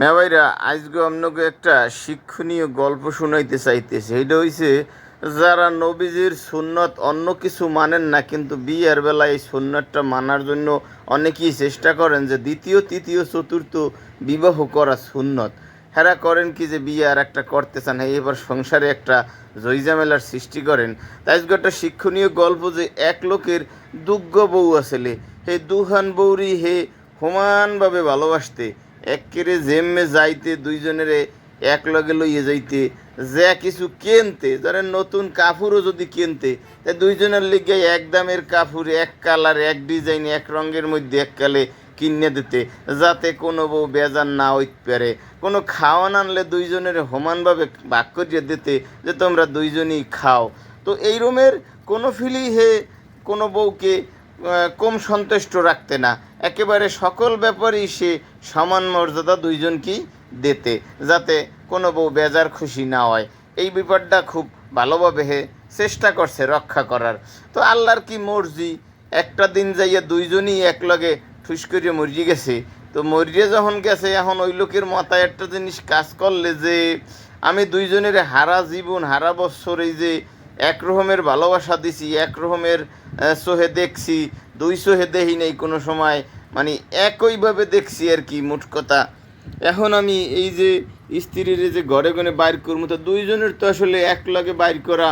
মেয়াবাইরা আজকে আপনাকে একটা শিক্ষণীয় গল্প শোনাইতে চাইতেছে। এটা হইছে, যারা নবীজির সুন্নত অন্য কিছু মানেন না, কিন্তু বিয়ের বেলায় এই সুন্নতটা মানার জন্য অনেকেই চেষ্টা করেন যে দ্বিতীয়, তৃতীয়, চতুর্থ বিবাহ করা সুন্নত। হেরা করেন কি যে বিয়ে আর একটা করতে চান হ্যাঁ এবার সংসারে একটা জয়জামেলার সৃষ্টি করেন। তাই একটা শিক্ষণীয় গল্প যে এক লোকের দুগ্গ বউ আসলে হে দুহান বৌরি হে সমানভাবে ভালোবাসতে একেরে জেমে যাইতে দুইজনেরে এক লগে লইয়ে যাইতে, যে কিছু কেনতে, ধরেন নতুন কাপড়ও যদি কিনতে, তা দুইজনের লিগে এক দামের কাপড়, এক কালার, এক ডিজাইন, এক রঙের মধ্যে এক কালে কিনে দিতে, যাতে কোনো বউ বেজার না হইতে পারে। কোনো খাওয়ান আনলে দুইজনের সমানভাবে ভাগ করিয়ে দিতে, যে তোমরা দুইজনই খাও। তো এই রুমের কোনো ফিলি হে কোনো বউকে কম সন্তুষ্ট রাখতে না। একেবারে সকল ব্যাপারেই সে সমান মর্যাদা দুইজনকেই দিতে, যাতে কোনো বউ বেজার খুশি না হয়। এই ব্যাপারটা খুব ভালোভাবে হে চেষ্টা করছে রক্ষা করার। তো আল্লাহর কি মর্জি? একটা দিন যাইয়া দুইজনই একলগে ঠুস করে মরিয়ে গেছে। তো মরিয়ে যখন গেছে, এখন ওই লোকের মাথায় একটা জিনিস কাজ করলে যে, আমি দুইজনের হারা জীবন, হারা বছর এই যে এক রকমের ভালোবাসা দিছি, এক রকমের সোহে দেখছি, দুই সোহে দেহি নেই কোনো সময়। মানে একইভাবে দেখছি আর কি, মোট কথা। এখন আমি এই যে স্ত্রীর যে ঘরে ঘরে বাইর করব, তো দুইজনের তো আসলে এক লগে বাইর করা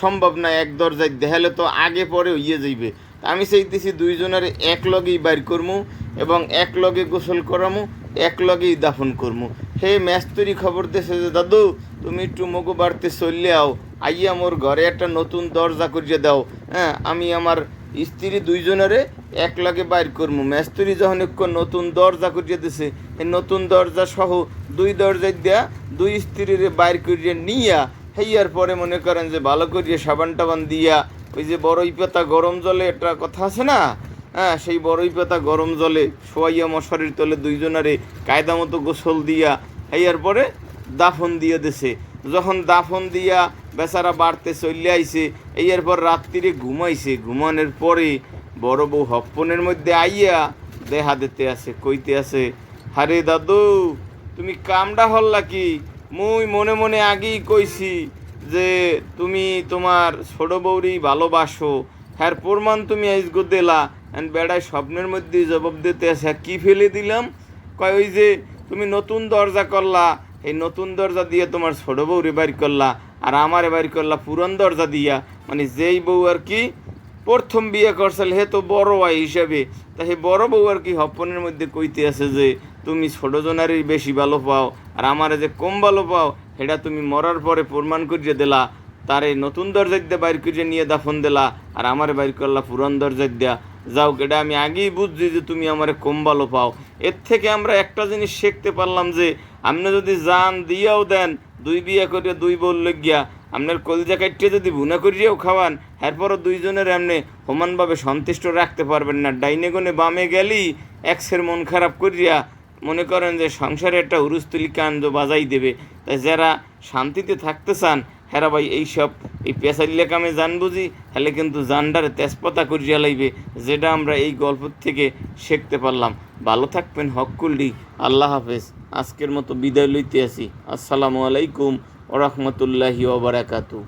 সম্ভব না এক দরজায়। দেখালে তো আগে পরে হইয়ে যাইবে। আমি চাইতেছি দুইজনের এক লগেই বাইর করমু এবং এক লগে গোসল করামু এক লগেই দাফন করমু হে ম্যাস্তরি খবর দেছে যে, দাদু, তুমি একটু মগু বাড়তে চললে আও। আইয়া মোর ঘরে একটা নতুন দরজা করিয়ে দাও। হ্যাঁ আমি আমার স্ত্রী দুইজনেরে এক লাগে বাইর করব মেস্তুরি যখন একটু নতুন দরজা করিয়ে দিছে, এই নতুন দরজা সহ দুই দরজায় দেয়া দুই স্ত্রীরে বাইর করিয়ে নিয়া হেয়ার পরে মনে করেন যে ভালো করিয়ে সাবান টাবান দিয়া, ওই যে বড়ই পাতা গরম জলে একটা কথা আছে না? হ্যাঁ সেই বড়ই পাতা গরম জলে শোয়াইয়া মশারির তলে দুইজনারে কায়দা মতো গোসল দিয়া হেয়ার পরে দাফন দিয়ে দিছে। যখন দাফন দিয়া বেচারা বাড়তে চলে আইছে এই এরপর রাত্রিরে ঘুমাইছে। ঘুমানোর পরে বড় বউ হপ্পনের মধ্যে আইয়া দেহা দিতে আছে, কইতে আছে, হারে দাদু, তুমি কামডা হল্লা কি? মুই মনে মনে আগেই কইছি যে তুমি তোমার ছোট বৌরি ভালোবাসো। হ্যার প্রমাণ তুমি আইজগো দিলা। এন্ড বেড়ায় স্বপ্নের মধ্যে জবাব দিতে আছে কি ফেলে দিলাম? কয়, ওই যে তুমি নতুন দরজা করলা এই নতুন দরজা দিয়ে তোমার ছোট বউরে বাড়ি করলা, আর আমারে বাড়ি করলা পুরন দরজা দিয়া। মানে যেই বউ আর কি প্রথম বিয়ে করছিল হে তো বড় হয় হিসাবে। তা হে বড় বউ আর কি হপনের মধ্যে কইতে আছে যে, তুমি ছোট জনারই বেশি ভালো পাও, আর আমারে যে কম ভালো পাও সেটা তুমি মরার পরে প্রমাণ করিয়ে দিলা। তার এই নতুন দরজার দিয়ে বাইর করে নিয়ে দাফন দিলা, আর আমার বাইর করলা পুরান দরজার দিয়া। যাও এটা আমি আগেই বুঝছি যে তুমি আমারে কম ভালো পাও। এর থেকে আমরা একটা জিনিস শিখতে পারলাম যে আপনি যদি জান দিয়েও দেন, দুই বিয়ে করে দুই বল গিয়া আপনার কলজা কাটিয়ে যদি বুনা করিয়েও খাওয়ান, এরপরও দুইজনের এমনি সমানভাবে সন্তুষ্ট রাখতে পারবেন না। ডাইনে গনে বামে গেলেই এক্সের মন খারাপ করিয়া মনে করেন যে সংসারে একটা উরুস্তুলি কাণ্ড বাজাই দেবে। তাই যারা শান্তিতে থাকতে চান, হেরা ভাই এইসব এই পেশাইলে কামে জান বুঝি হলে কিন্তু জানডারে তেজপাতা করিয়া লাইবে, যেটা আমরা এই গল্প থেকে শিখতে পারলাম। ভালো থাকবেন হকুল্ডি আল্লাহ হাফেজ। আজকের মতো বিদায় লইতে আসি। আসসালামু আলাইকুম ওরহমতুল্লাহি ওবরাকাতু